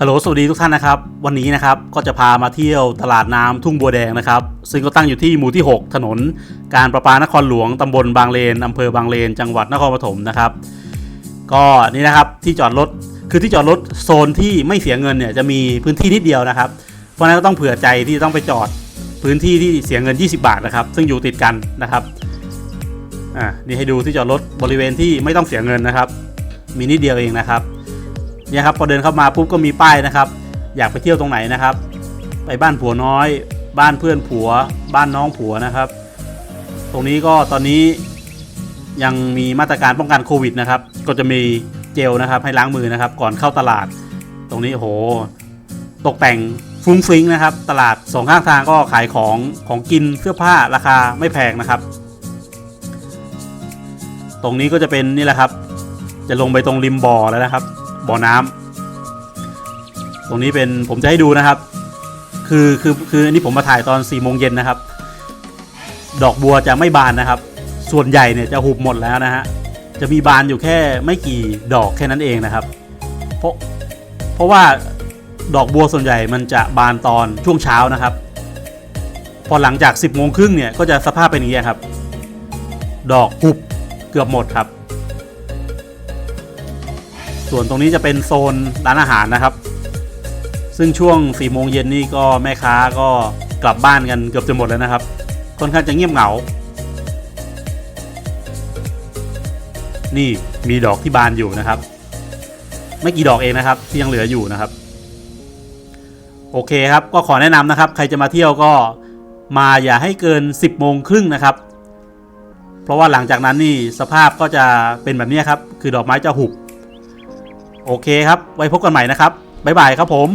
ฮัลโหล สวัสดีทุกท่านนะครับ วันนี้นะครับก็จะพามาเที่ยวตลาดน้ำทุ่งบัวแดงนะครับ ซึ่งก็ตั้งอยู่ที่หมู่ที่ 6 ถนน การประปานครหลวงตำบลบางเลนอำเภอบางเลน จังหวัดนครปฐมนะครับ ก็นี่นะครับที่จอดรถ คือที่จอดรถโซนที่ไม่เสียเงินเนี่ยจะมีพื้นที่นิดเดียวนะครับ เพราะนั้นก็ต้องเผื่อใจที่ต้องไปจอดพื้นที่ที่เสียเงิน 20 บาทนะครับ ซึ่งอยู่ติดกันนะครับ อ่า นี่ให้ดูที่จอดรถบริเวณที่ไม่ต้องเสียเงินนะครับ มีนิดเดียวเองนะครับ เนี่ยครับพอเดินเข้ามาปุ๊บก็มีป้ายนะครับ อยากไปเที่ยวตรงไหนนะครับ ไปบ้านผัวน้อย บ้านเพื่อนผัว บ้านน้องผัวนะครับ ตรงนี้ก็ตอนนี้ยังมีมาตรการป้องกันโควิดนะครับ ก็จะมีเจลนะครับให้ล้างมือนะครับ ก่อนเข้าตลาด ตรงนี้โอ้โหตกแต่งฟุ้งฟิ้งนะครับ ตลาดสองข้างทางก็ขายของของกินเสื้อผ้าราคาไม่แพงนะครับ ตรงนี้ก็จะเป็นนี่แหละครับ จะลงไปตรงริมบ่อแล้วนะครับ บ่อน้ำตรงนี้เป็นผมจะให้ดูนะครับ คือคือคืออันนี้ผมมาถ่ายตอน4ี่โมงเย็นนะครับ ดอกบัวจะไม่บานนะครับ ส่วนใหญ่เนี่ยจะหุบหมดแล้วนะฮะจะมีบานอยู่แค่ไม่กี่ดอกแค่นั้นเองนะครับ เพราะเพราะว่าดอกบัวส่วนใหญ่มันจะบานตอนช่วงเช้านะครับ พอหลังจาก 10บโมงครึ่งเนี่ยก็จะสภาพเป็นอย่างนี้ครับ ดอกหุบเกือบหมดครับ ส่วนตรงนี้จะเป็นโซนร้านอาหารนะครับ ซึ่งช่วง4ี่โมงเย็นนี่ก็แม่ค้าก็กลับบ้านกันเกือบจะหมดแล้วนะครับ ค่อนข้างจะเงียบเหงา นี่มีดอกที่บานอยู่นะครับ ไม่กี่ดอกเองนะครับที่ยังเหลืออยู่นะครับ โอเคครับก็ขอแนะนำนะครับ ใครจะมาเที่ยวก็มาอย่าให้เกิน 10บโมงครึ่งนะครับ เพราะว่าหลังจากนั้นนี่สภาพก็จะเป็นแบบนี้ครับ คือดอกไม้จะหุบ โอเคครับ ไว้พบกันใหม่นะครับ บ๊ายบายครับผม